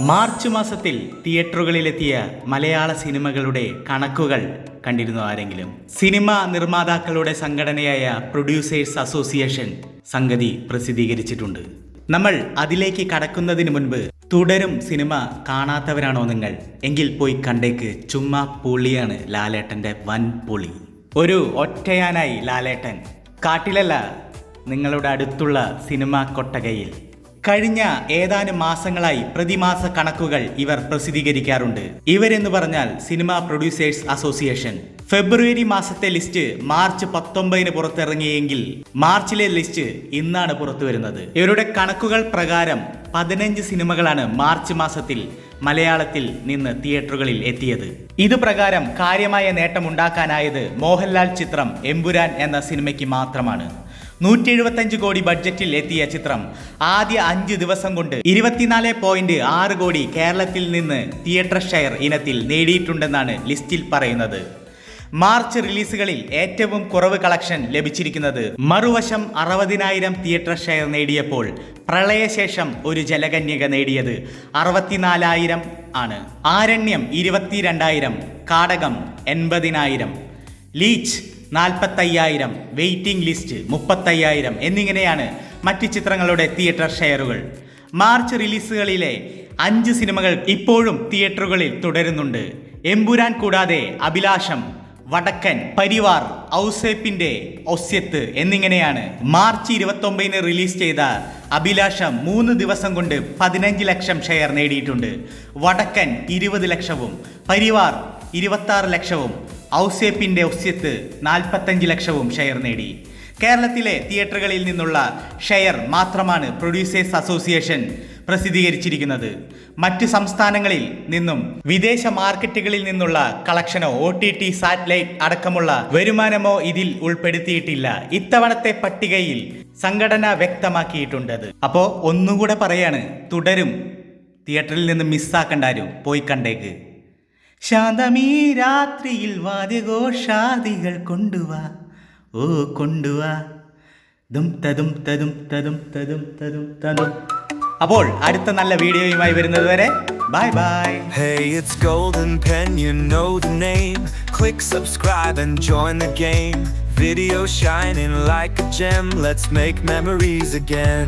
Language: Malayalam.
മാർച്ച് മാസത്തിൽ തിയേറ്ററുകളിലെത്തിയ മലയാള സിനിമകളുടെ കണക്കുകൾ കണ്ടിരുന്നു ആരെങ്കിലും? സിനിമ നിർമ്മാതാക്കളുടെ സംഘടനയായ പ്രൊഡ്യൂസേഴ്സ് അസോസിയേഷൻ സംഗതി പ്രസിദ്ധീകരിച്ചിട്ടുണ്ട്. നമ്മൾ അതിലേക്ക് കടക്കുന്നതിന് മുൻപ് തുടരും സിനിമ കാണാത്തവരാണോ നിങ്ങൾ? എങ്കിൽ പോയി കണ്ടേക്ക്. ചുമ്മാ പൊളിയാണ് ലാലേട്ടന്റെ വൻ പൊളി. ഒരു ഒറ്റയാനായി ലാലേട്ടൻ. കാട്ടിലല്ല നിങ്ങളുടെ അടുത്തുള്ള സിനിമ കൊട്ടകയിൽ. കഴിഞ്ഞ ഏതാനും മാസങ്ങളായി പ്രതിമാസ കണക്കുകൾ ഇവർ പ്രസിദ്ധീകരിക്കാറുണ്ട്. ഇവരെന്ന് പറഞ്ഞാൽ സിനിമ പ്രൊഡ്യൂസേഴ്സ് അസോസിയേഷൻ. ഫെബ്രുവരി മാസത്തെ ലിസ്റ്റ് മാർച്ച് പത്തൊമ്പതിന് പുറത്തിറങ്ങിയെങ്കിൽ മാർച്ചിലെ ലിസ്റ്റ് ഇന്നാണ് പുറത്തു വരുന്നത്. ഇവരുടെ കണക്കുകൾ പ്രകാരം പതിനഞ്ച് സിനിമകളാണ് മാർച്ച് മാസത്തിൽ മലയാളത്തിൽ നിന്ന് തിയേറ്ററുകളിൽ എത്തിയത്. ഇത് പ്രകാരം കാര്യമായ നേട്ടമുണ്ടാക്കാനായത് മോഹൻലാൽ ചിത്രം എമ്പുരാൻ എന്ന സിനിമയ്ക്ക് മാത്രമാണ്. നൂറ്റി എഴുപത്തഞ്ച് കോടി ബഡ്ജറ്റിൽ എത്തിയ ചിത്രം ആദ്യ അഞ്ച് ദിവസം കൊണ്ട് ഇരുപത്തിനാല് പോയിന്റ് ആറ് കോടി കേരളത്തിൽ നിന്ന് തിയേറ്റർ ഷെയർ ഇനത്തിൽ നേടിയിട്ടുണ്ടെന്നാണ് ലിസ്റ്റിൽ പറയുന്നത്. മാർച്ച് റിലീസുകളിൽ ഏറ്റവും കുറവ് കളക്ഷൻ ലഭിച്ചിരിക്കുന്നത് മറുവശം അറുപതിനായിരം തിയേറ്റർ ഷെയർ നേടിയപ്പോൾ പ്രളയശേഷം ഒരു ജലകന്യക നേടിയത് അറുപത്തിനാലായിരം ആണ്. ആരണ്യം ഇരുപത്തിരണ്ടായിരം കാടകം എൺപതിനായിരം ലീച്ച് നാൽപ്പത്തയ്യായിരം വെയിറ്റിംഗ് ലിസ്റ്റ് മുപ്പത്തയ്യായിരം എന്നിങ്ങനെയാണ് മറ്റ് ചിത്രങ്ങളുടെ തിയേറ്റർ ഷെയറുകൾ. മാർച്ച് റിലീസുകളിലെ അഞ്ച് സിനിമകൾ ഇപ്പോഴും തിയേറ്ററുകളിൽ തുടരുന്നുണ്ട്. എമ്പുരാൻ കൂടാതെ അഭിലാഷം വടക്കൻ പരിവാർ ഔസേപ്പിന്റെ ഒസ്യത്ത് എന്നിങ്ങനെയാണ് മാർച്ച് ഇരുപത്തൊമ്പതിന് റിലീസ് ചെയ്ത അഭിലാഷം മൂന്ന് ദിവസം കൊണ്ട് പതിനഞ്ച് ലക്ഷം ഷെയർ നേടിയിട്ടുണ്ട്. വടക്കൻ ഇരുപത് ലക്ഷവും പരിവാർ ഇരുപത്താറ് ലക്ഷവും ഔസേപ്പിന്റെ ഒസ്യത്ത് നാൽപ്പത്തഞ്ച് ലക്ഷവും ഷെയർ നേടി. കേരളത്തിലെ തിയേറ്ററുകളിൽ നിന്നുള്ള ഷെയർ മാത്രമാണ് പ്രൊഡ്യൂസേഴ്സ് അസോസിയേഷൻ പ്രസിദ്ധീകരിച്ചിരിക്കുന്നത്. മറ്റ് സംസ്ഥാനങ്ങളിൽ നിന്നും വിദേശ മാർക്കറ്റുകളിൽ നിന്നുള്ള കളക്ഷനോ ഒ ടി ടി സാറ്റലൈറ്റ് അടക്കമുള്ള വരുമാനമോ ഇതിൽ ഉൾപ്പെടുത്തിയിട്ടില്ല. ഇത്തവണത്തെ പട്ടികയിൽ സംഘടന വ്യക്തമാക്കിയിട്ടുണ്ടത് അപ്പോൾ ഒന്നുകൂടെ പറയാണ് തുടരും. തിയേറ്ററിൽ നിന്ന് മിസ്സാക്കണ്ടാരും പോയി കണ്ടേക്ക്. ശാന്തമീ രാത്രിയിൽ വാദ്യഘോഷാദികൾ കൊണ്ടുവാ ഓ കൊണ്ടുവാ ദും തതും തതും തതും തതും തതും തതും അപ്പോൾ അടുത്ത നല്ല വീഡിയോയുമായി വരുന്നത് വരെ Bye bye. Hey, it's Golden Pen, you know the name. Click subscribe and join the game. Video shining like a gem, let's make memories again.